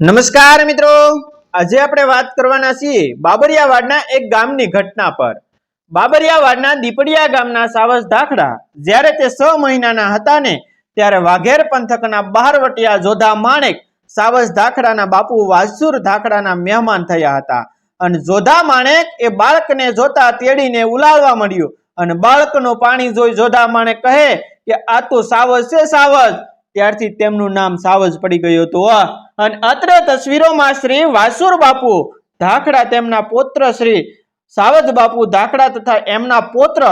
નમસ્કાર મિત્રો. આજે આપણે વાત કરવાના છીએ બાબરિયાવાડના એક ગામની ઘટના પર. બાબરિયાવાડના દીપડિયા ગામના સાવજ ધાખડા જ્યારે તે છ મહિનાના હતા ને ત્યારે વાઘેર પંથકના બહારવટિયા જોધા માણેક સાવજ ધાખડાના બાપુ વાસુર ધાખડાના મહેમાન થયા હતા. અને જોધા માણેક એ બાળકને જોતા તેડીને ઉલાળવા મળ્યું. અને બાળકનું પાણી જોઈ જોધા માણેક કહે કે, આ તો સાવજ છે સાવજ. ત્યારથી તેમનું નામ સાવજ પડી ગયું હતું. અને અત્ર તસવીરોમાં શ્રી વાસુર બાપુ ધાખડા તેમના પુત્ર શ્રી સાવજ બાપુ ધાખડા તથા એમના પુત્ર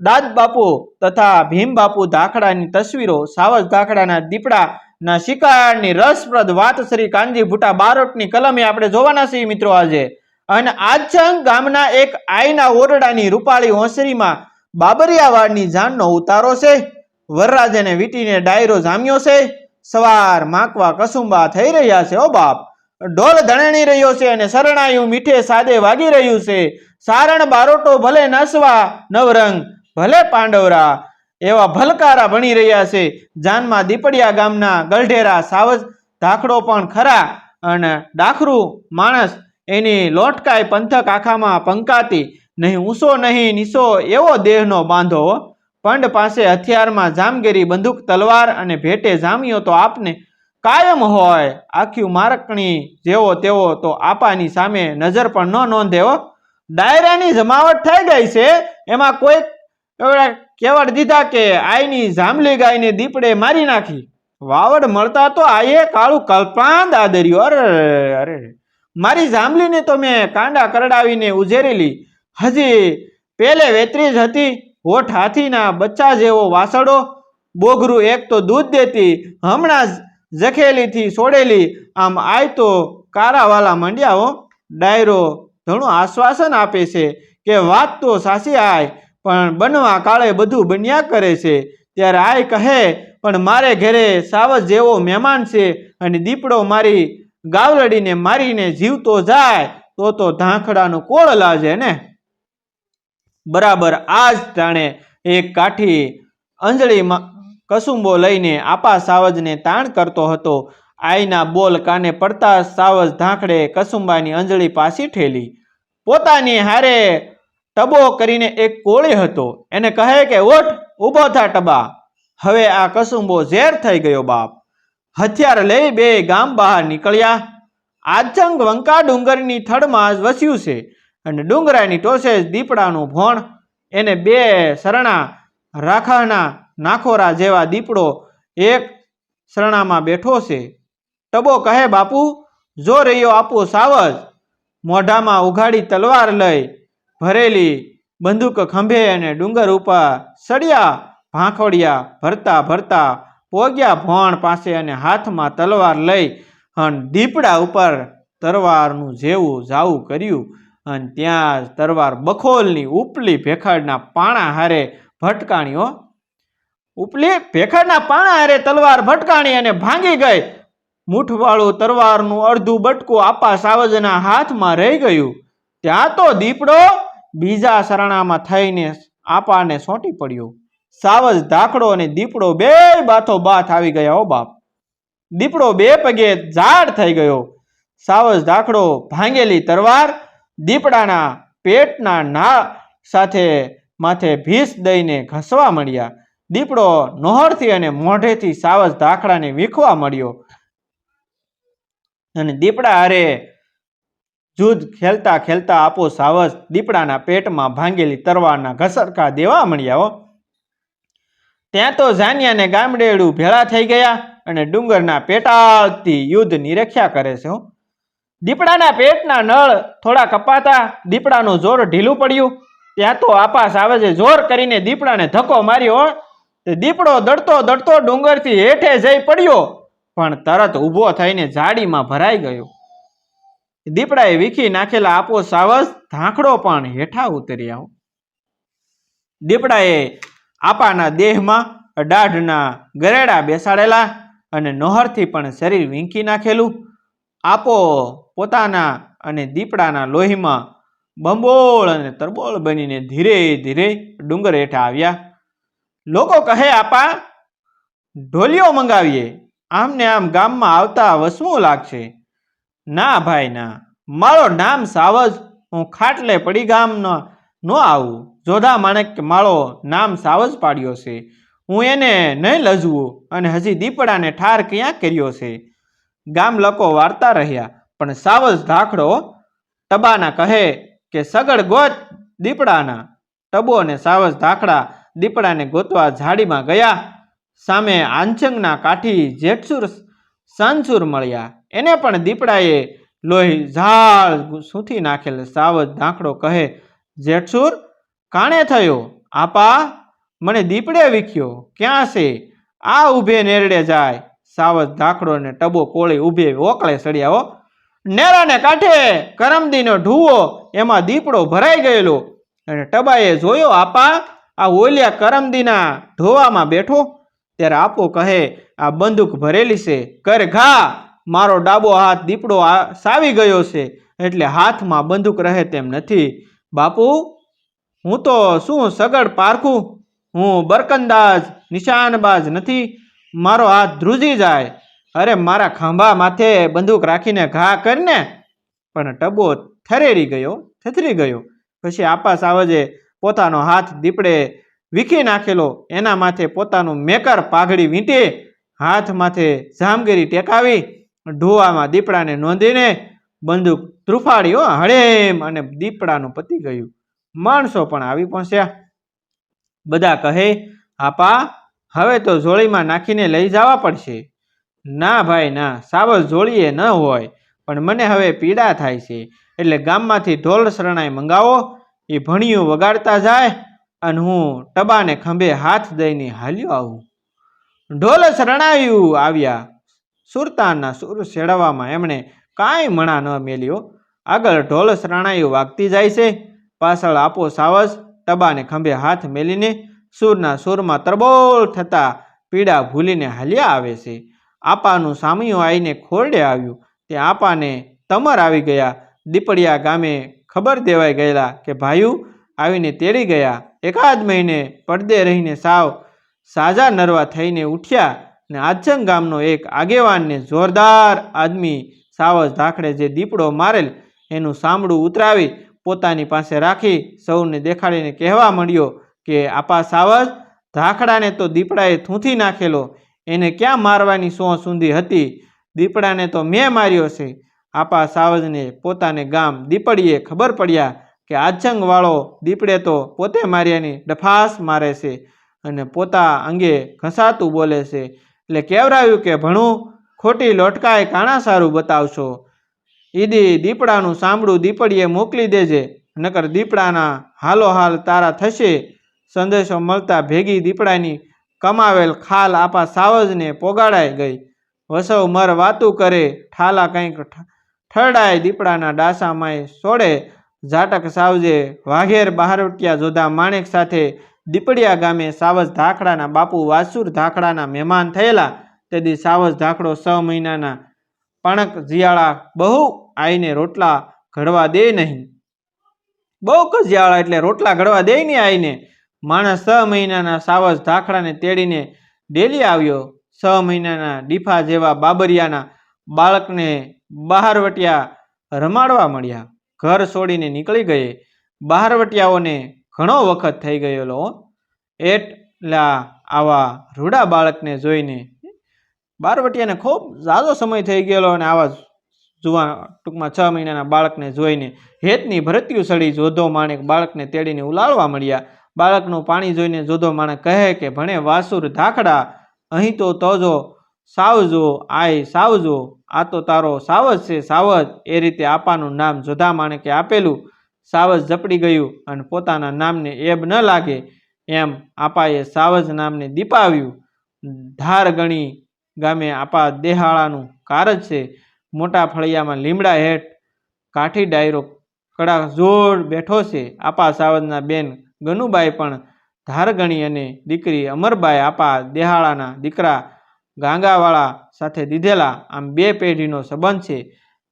દાદ બાપુ તથા ભીમ બાપુ ધાખડાની તસવીરો સાવજ ધાખડાના દીપડા ના શિકારની રસપ્રદ વાત શ્રી કાનજી ભૂટા બારોટની કલમે આપણે જોવાના છીએ મિત્રો આજે. અને આજંગ ગામના એક આઈના ઓરડાની રૂપાળી હોંસરીમાં બાબરિયાવાડની જાનનો ઉતારો છે. વરરાજેને વીટીને ડાયરો જામ્યો છે. સવાર માકવા કસુંબા થઈ રહ્યા છે, ઓ બાપ. ઢોલ ધણેણી રહ્યો છે અને શરણાયું મીઠે સાદે વાગી રહ્યું છે. સારણ બારોટો ભલે નસવા, નવરંગ ભલે પાંડવરા. એવા ભલકારા ભણી રહ્યા છે. જાનમાં દીપડિયા ગામના ગલઢેરા સાવજ ધાખડો પણ ખરા અને ડાખરું માણસ એની લોટકાય પંથક આખામાં પંકાતી. નહીં ઊંસો નહીં નીસો એવો દેહનો બાંધો. પંડ પાસે હથિયારમાં જામગીરી, બંદૂક, તલવાર અને ભેટે જામ્યો તો આપને કાયમ હોય. આખ્યું મારકણી જેવો તેવો તો આપાની સામે નજર પણ ન નોંધેવો ડાયરાની જમાવટ થઈ ગઈ છે. એમાં કોઈ કેવડ દીધા કે આઈની જામલી ગાયને દીપડે મારી નાખી. વાવડ મળતા તો આયે કાળું કલ્પાંત આદર્યું. અરે અરે મારી જામલીને તો મેં કાંડા કરડાવીને ઉજેરેલી. હજી પેલે વેતરી જ હતી. હોઠ હાથીના બચ્ચા જેવો વાસડો, બોગરું એક તો દૂધ દેતી, હમણાં જ જખેલીથી છોડેલી આમ આય તો કારાવાલા મંડ્યાઓ ડાયરો ઘણું આશ્વાસન આપે છે કે વાત તો સાચી આય, પણ બનવા કાળે બધું બન્યા કરે છે. ત્યારે આય કહે, પણ મારે ઘરે સાવજ જેવો મહેમાન છે અને દીપડો મારી ગાવલડીને મારીને જીવતો જાય, તો તો ધાંખડાનું કોળ લાજે ને. બરાબર આ જ ટાણે એક કાઠી અંજળીમાં કસુંબો લઈને આપા સાવજને તાણ કરતો હતો. આઈના બોલ કાને પડતા સાવજ ધાંખડે કસુંબાની અંજળી પાછી ઠેલી. પોતાની હારે ટબો કરીને એક કોળી હતો. એને કહે કે ઓઠ ઊભો થા ટબા. હવે આ કસુંબો ઝેર થઈ ગયો બાપ. હથિયાર લઈ બે ગામ બહાર નીકળ્યા. આજંગ વંકા ડુંગરની થડમાં જ વસ્યું છે. અને ડુંગરાની ટોસે જ દીપડાનું ભોણ, એને બે શરણા રાખાના નાખોરા જેવા દીપડો એક શરણામાં બેઠો છે. ટબો કહે, બાપુ, જો રહ્યો આપો સાવજ. મોઢામાં ઉઘાડી તલવાર લઈ ભરેલી બંદૂક ખંભે અને ડુંગર ઉપર સળિયા ભાંખોડિયા ભરતા ભરતા પોગ્યા ભોણ પાસે અને હાથમાં તલવાર લઈ અને દીપડા ઉપર તરવારનું જેવું જાવું કર્યું. અને ત્યાં તરવાર બખોલની ઉપલી ભેખાડના પાણા હારે ભટકાણીઓ ઉપલી ભેખાડના પાણા હારે તલવાર ભટકાણી અને ભાંગી ગઈ. મૂઠવાળું તરવારનું અડધું બટકું આપા સાવજના હાથમાં રહી ગયું. ત્યાં તો દીપડો બીજા શરણામાં થઈને આપાને સોંટી પડ્યો. સાવજ ધાકડો અને દીપડો બે બાથો બાથ આવી ગયા, હો બાપ. દીપડો બે પગે ઝાડ થઈ ગયો. સાવજ ધાકડો ભાંગેલી તરવાર દીપડાના પેટના ના સાથે માથે ભીસ દઈને ઘસવા મળ્યા. દીપડો નોહરથી અને મોઢેથી સાવજ ધાકડાને વીખવા મળ્યો. અને દીપડા હારે જુદ ખેલતા ખેલતા આપો સાવજ દીપડાના પેટમાં ભાંગેલી તરવારના ઘસરકા દેવા મળ્યા ત્યાં તો જાનિયાને ગામડેડું ભેળા થઈ ગયા અને ડુંગરના પેટાથી યુદ્ધની રક્ષા કરે છે હો. દીપડાના પેટના નળ થોડા કપાતા, દીપડાનું જોર ઢીલું પડ્યું. ત્યાં તો આપા સાવજે જોર કરીને દીપડાને ધક્કો માર્યો. દીપડો દડતો દડતો ડુંગરથી હેઠે જઈ પડ્યો, પણ તરત ઊભો થઈને જાડીમાં ભરાઈ ગયો. દીપડાએ વીખી નાખેલા આપો સાવજ ધાંકડો પણ હેઠા ઉતર્યા. આવો દીપડાએ આપાના દેહમાં દાઢના ગરેડા બેસાડેલા અને નોહરથી પણ શરીર વીંકી નાખેલું. આપો પોતાના અને દીપડાના લોહીમાં બંબોળ અને તરબોળ બનીને ધીરે ધીરે ડુંગર હેઠા આવ્યા. લોકો કહે, આપા, ઢોલિયો મંગાવીએ. આમને આમ ગામમાં આવતા વસવું લાગશે. ના ભાઈ, ના. મારો નામ સાવજ. હું ખાટલે પડી ગામનો ન આવું. જોધા માણેક મારો નામ સાવજ પાડ્યો છે. હું એને નહીં લજવું અને હજી દીપડાને ઠાર ક્યાં કર્યો છે? ગામ લોકો વાર્તા રહ્યા, પણ સાવજ ધાકડો ટબાના કહે કે સગડ ગોત દીપડાના. ટબો અને સાવજ ધાકડા દીપડાને ગોતવા ઝાડીમાં ગયા. સામે આંચંગના કાઠી જેઠસુર સાંસુર મળ્યા. એને પણ દીપડાએ લોહી ઝાળ સૂથી નાખેલ સાવજ ધાકડો કહે, જેઠસુર, કાણે થયો? આપા, મને દીપડે વીખ્યો. ક્યાં છે? આ ઊભે નેરડે જાય. સાવજ ધાકડો ને ટબો કોળી ઊભે ઓકળે સળિયાઓ નેરાને કાંઠે કરમદીનો ઢૂવો, એમાં દીપડો ભરાઈ ગયેલો. અને ટબાએ જોયો, આપા, આ ઓલિયા કરમદીના ઢોવામાં બેઠો? ત્યારે આપો કહે, આ બંદૂક ભરેલી છે, કર ઘા. મારો ડાબો હાથ દીપડો સાવી ગયો છે, એટલે હાથમાં બંદૂક રહે તેમ નથી. બાપુ, હું તો શું સગડ પારખું? હું બરકંદાજ, નિશાનબાજ નથી. મારો હાથ ધ્રુજી જાય. અરે, મારા ખાંભા માથે બંદૂક રાખીને ઘા કરીને. પણ ટબો થરેરી ગયો, થથરી ગયો. પછી આપા સાવજે પોતાનો હાથ દીપડે વીખી નાખેલો, એના માથે પોતાનું મેકર પાઘડી વીંટી, હાથ માથે જામગીરી ટેકાવી, ઢોવામાં દીપડાને નોંધીને બંદૂક ત્રુફાડ્યો, હળેમ અને દીપડાનું પતી ગયું. માણસો પણ આવી પહોંચ્યા. બધા કહે, આપા હવે તો જોળીમાં નાખીને લઈ જવા પડશે. ના ભાઈ, ના સાવજ જોડીએ ન હોય, પણ મને હવે પીડા થાય છે. એટલે ગામમાંથી ઢોલ શરણાઈ મંગાવો, એ ભણિયું વગાડતા જાય, અને હું ટબાને ખંભે હાથ દઈને હાલ્યો આવું. ઢોલ શરણાયું આવ્યા. સુરતાના સુર શેડવામાં એમણે કાંઈ મણા ન મેલ્યો. આગળ ઢોલ શરણાયું વાગતી જાય છે. પાછળ આપો સાવજ, ટબાને ખંભે હાથ મેલીને સૂરના સૂરમાં તરબોળ થતાં પીડા ભૂલીને હાલ્યા આવે છે. આપાનું સામિયું આવીને ખોરડે આવ્યું. તે આપાને તમર આવી ગયા. દીપડિયા ગામે ખબર દેવાઈ ગયેલા કે ભાઈઓ આવીને તેડી ગયા. એકાદ મહિને પડદે રહીને સાવ સાજા નરવા થઈને ઉઠ્યા ને આજંગ ગામનો એક આગેવાનને જોરદાર આદમી સાવજ ધાખડે જે દીપડો મારેલ એનું સાંભળું ઉતરાવી પોતાની પાસે રાખી સૌને દેખાડીને કહેવા માંડ્યો કે આપા સાવજ, ધાખડાને તો દીપડાએ થૂંથી નાખેલો, એને ક્યાં મારવાની સો સુધી હતી? દીપડાને તો મેં માર્યો છે. આપા સાવજને પોતાને ગામ દીપડીએ ખબર પડ્યા કે આચંગવાળો દીપડે તો પોતે માર્યાની ડફાસ મારે છે અને પોતા અંગે ઘસાતું બોલે છે. એટલે કહેવરાયું કે, ભણું, ખોટી લોટકાએ કાણા સારું બતાવશો? ઈદી દીપડાનું સાંભળું દીપડીએ મોકલી દેજે, નકર દીપડાના હાલો હાલ તારા થશે સંદેશો મળતા ભેગી દીપડાની કમાવેલ ખાલ આપા સાવજને પોગાડાઈ ગઈ. વસવ મર વાતું કરે, ઠાલા કંઈક ઠરડાય દીપડાના ડાસામાંય સોડે. ઝાટક સાવજે વાઘેર બહારવટિયા જોધા માણેક સાથે. દીપડિયા ગામે સાવજ ધાખડાના બાપુ વાસુર ધાખડાના મહેમાન થયેલા. તેથી સાવજ ધાખડો છ મહિનાના પણક જીયાળા બહુ આઈને રોટલા ઘડવા દે નહીં. બહુ કજિયાળા એટલે રોટલા ઘડવા દે નહીં આઈને. માણસ છ મહિનાના સાવજ ધાખડાને તેડીને ડેલી આવ્યો. છ મહિનાના ડીફા જેવા બાબરિયાના બાળકને બહારવટિયા રમાડવા મળ્યા. ઘર છોડીને નીકળી ગયે. બહારવટિયાઓને ઘણો વખત થઈ ગયેલો. એટલા આવા રૂડા બાળકને જોઈને બારવટિયાને ખૂબ ઝાઝો સમય થઈ ગયેલો અને આવા જુવા ટૂંકમાં છ મહિનાના બાળકને જોઈને હેતની ભરત્યુ સડી. જોધો માણેક બાળકને તેડીને ઉલાળવા મળ્યા. બાળકનું પાણી જોઈને જોધો માણે કહે કે, ભણે વાસુર ધાકડા અહીં તો તોજો સાવજો, આય સાવજો, આ તો તારો સાવજ છે સાવજ. એ રીતે આપાનું નામ જોધા માણેકે આપેલું. સાવજ ઝપડી ગયું અને પોતાના નામને એબ ન લાગે. એમ આપાએ સાવજ નામને દીપાવ્યું. ધાર ગણી ગામે આપા દેહાળાનું કારજ છે. મોટા ફળિયામાં લીમડા હેઠ કાઠી ડાયરો કડા જોર બેઠો છે. આપા સાવજના બેન ગનુબાઈ પણ ધારગણી અને દીકરી અમરબાઈ આપા દેહાળાના દીકરા ગાંગાવાળા સાથે દીધેલા. આમ બે પેઢીનો સંબંધ છે.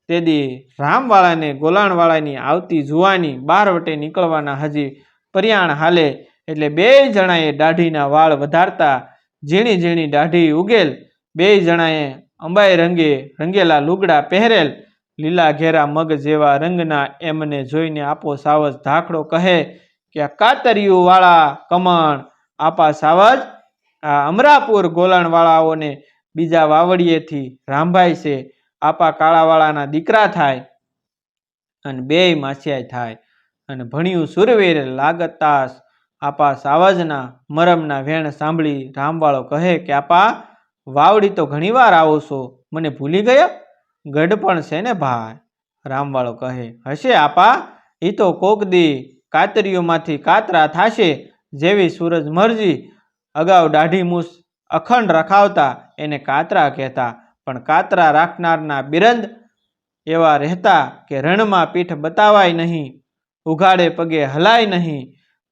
તેથી રામવાળાને ગોલાણવાળાની આવતી જુવાની બાર વટે નીકળવાના હજી પર્યાણ હાલે. એટલે બે જણાએ દાઢીના વાળ વધારતા ઝીણી ઝીણી દાઢી ઉગેલ. બે જણાએ અંબાઈ રંગે રંગેલા લુગડા પહેરેલ. લીલા ઘેરા મગ જેવા રંગના એમને જોઈને આપો સાવજ ધાકડો કહે કે આ કાતરિયું વાળા કમણ, આપા સાવજ, આ અમરાપુર ગોલાણવાળાઓને બીજા વાવડીએથી રામભાઈ છે. આપા કાળાવાળાના દીકરા થાય અને બેય માસિયાય થાય અને ભણ્યું સુરવીર લાગતાસ. આપા સાવજના મરમના વેણ સાંભળી રામવાળો કહે કે, આપા, વાવડી તો ઘણીવાર આવો છો. મને ભૂલી ગયા? ગઢપણ છે ને ભાઈ? રામવાળો કહે, હશે આપા એ તો કોક દી કાતરીઓમાંથી કાતરા થાશે જેવી સૂરજ મરજી. અગાઉ દાઢી મૂસ અખંડ રખાવતા એને કાતરા કહેતા, પણ કાતરા રાખનારના બિરંદ એવા રહેતા કે રણમાં પીઠ બતાવાય નહીં, ઉઘાડે પગે હલાય નહીં,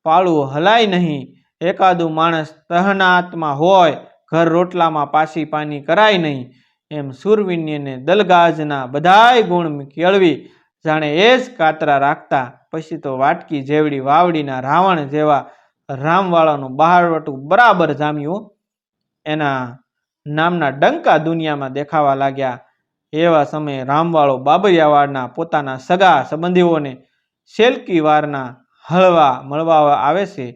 પાળું હલાય નહીં. એકાદું માણસ તહનાતમાં હોય, ઘર રોટલામાં પાછી પાની કરાય નહીં. એમ સુરવિન્યને દલગાજના બધાય ગુણ કેળવી જાણે એ જ કાતરા રાખતા, પછી તો વાટકી જેવડી વાવડીના રાવણ જેવા રામવાળાનું બહારવટું બરાબર જામ્યું. એના નામના ડંકા દુનિયામાં દેખાવા લાગ્યા. એવા સમયે રામવાળો બાબરિયાવાડના પોતાના સગા સંબંધીઓને શેલકી વારના હળવા મળવા આવે છે.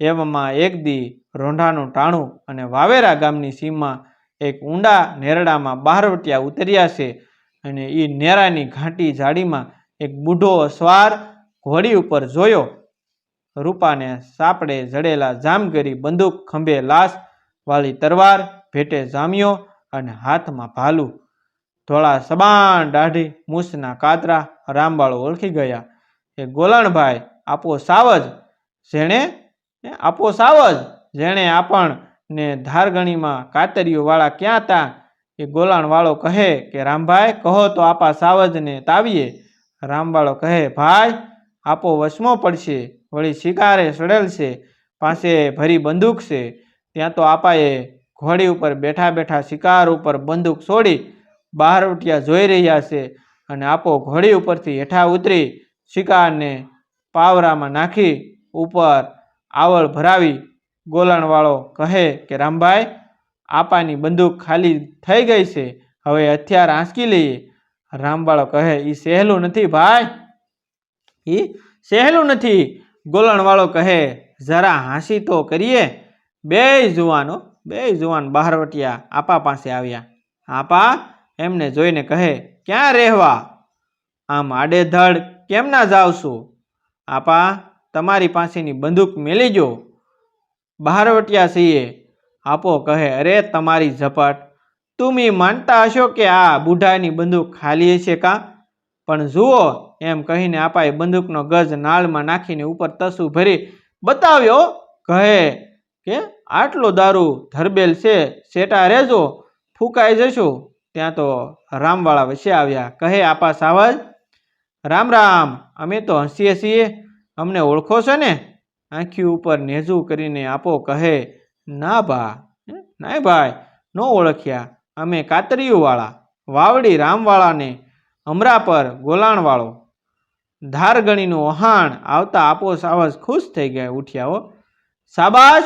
એવામાં એક દી રોંઢાનું ટાણું અને વાવેરા ગામની સીમમાં એક ઊંડા નેરડામાં બહારવટિયા ઉતર્યા છે. અને એ નેરાની ઘાંટી ઝાડીમાં એક બુઢો અસવાર ઘોડી ઉપર જોયો. રૂપાને સાપડે જડેલા જામગરી બંદૂક, ખંભે લાશ વાળી તરવાર ભેટે જામ્યો અને હાથમાં ભાલું. ધોળા સબાણ દાઢી, મૂસના કાતરા રામબાળો ઓળખી ગયા. એ ગોલણભાઈ, આપો સાવજ. જેણે? આપો સાવજ. જેણે આપણને ધારગણીમાં કાતરીઓવાળા ક્યાં હતા એ ગોલાણવાળો કહે કે, રામભાઈ, કહો તો આપા સાવજને તાવીએ. રામવાળો કહે, ભાઈ, આપો વસમો પડશે, વળી શિકારે સડેલ છે પાસે ભરી બંદૂક છે. ત્યાં તો આપાએ ઘોડી ઉપર બેઠા બેઠા શિકાર ઉપર બંદૂક છોડી બહારવટિયા જોઈ રહ્યા છે અને આપો ઘોડી ઉપરથી હેઠા ઉતરી શિકારને પાવરામાં નાખી ઉપર આવળ ભરાવી ગોલાણવાળો કહે કે, રામભાઈ આપાની બંદૂક ખાલી થઈ ગઈ છે. હવે હથિયાર આંસકી લઈએ. રામવાળો કહે એ સહેલું નથી ભાઈ. એ સહેલું નથી. ગોલણવાળો કહે, જરા હાંસી તો કરીએ. બે જુવાનો, બે જુવાન બહારવટિયા આપા પાસે આવ્યા. આપા એમને જોઈને કહે, ક્યાં રહેવા? આમ આડેધડ કેમ ના જાવ આપા, તમારી પાસેની બંદૂક મેલી જો. બહારવટિયા છીએ. આપો કહે, અરે, તમારી ઝપટ. તુમી માનતા હશો કે આ બુઢાની બંદૂક ખાલી છે કાં? પણ જુઓ, એમ કહીને આપાએ બંદૂકનો ગજ નાળમાં નાખીને ઉપર તસુ ભરી, બતાવ્યો? કહે કે, આટલો દારૂ ધરબેલ છે, સેટા રહેજો, ફૂંકાઈ જશું. ત્યાં તો રામવાળા વચ્ચે આવ્યા, કહે, આપા સાવજ. રામ રામ, અમે તો હસીએ છીએ, અમને ઓળખો છો ને? આંખી ઉપર નેજું કરીને આપો કહે ના ભા? ના ભાઈ, ન ઓળખ્યા. અમે કાતરિયુવાળા, વાવડી રામવાળાને અમરા પર ગોલાણવાળો. ધારગણીનું વહાણ આવતા આપો સાવજ ખુશ થઈ ગયા, ઉઠ્યા હો. સાબાશ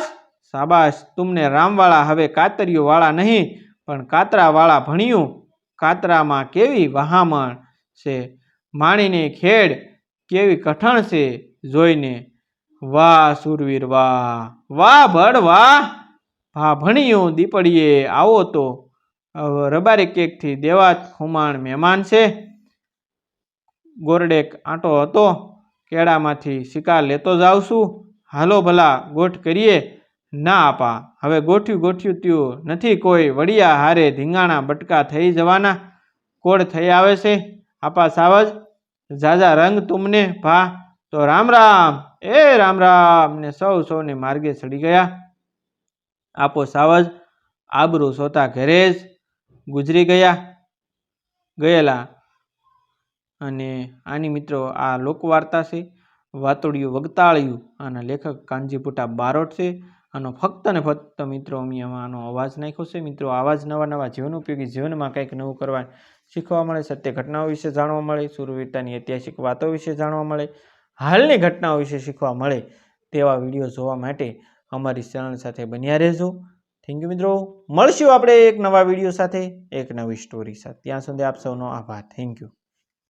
સાબાશ તુમને રામવાળા હવે કાતરિયુવાળા નહીં, પણ કાતરાવાળા ભણ્યું. કાતરામાં કેવી વહામણ છે? માણીને ખેડ, કેવી કઠણ છે? જોઈને વાહ, સુરવીર, વાહ. વાહ, ભડ, વાહ. ભા, ભણ્યું, દીપડીએ, આવો તો. રબારી કેકથી દેવાત ખુમાણ મહેમાન છે. ગોરડેક આંટો હતો. કેળામાંથી શિકાર લેતો જાઉં છું. હાલો ભલા, ગોઠ કરીએ. ના, આપા. હવે ગોઠ્યું ગોઠ્યું ત્યું નથી કોઈ. વડિયા હારે ધીંગાણા બટકા થઈ જવાના. કોડ થઈ આવે છે. આપા સાવજ, ઝાઝા રંગ તુમને, ભા. તો રામ રામ. એ રામ રામ ને સૌ સૌને માર્ગે ચડી ગયા. આપો સાવજ આબરૂ સોતા ઘરે જ ગુજરી ગયા. ગયેલા અને આની મિત્રો આ લોકવાર્તા છે, વાતોડિયું વગતાળિયું આના લેખક કાનજીપુટા બારોટ છે. આનો ફક્ત ને ફક્ત મિત્રો અમે આનો અવાજ નાખ્યો છે. મિત્રો, આવા જ નવા નવા જીવન ઉપયોગી જીવનમાં કંઈક નવું કરવા શીખવા મળે, સત્ય ઘટનાઓ વિશે જાણવા મળે, સુરવીરતાની ઐતિહાસિક વાતો વિશે જાણવા મળે હાલની ઘટનાઓ વિશે શીખવા મળે તેવા વીડિયો જોવા માટે અમારી ચેનલ સાથે બન્યા રહેજો. થેન્ક યુ મિત્રો. મળશું આપણે એક નવા વીડિયો સાથે, એક નવી સ્ટોરી સાથે. ત્યાં સુધી આપ સૌનો આભાર. Thank you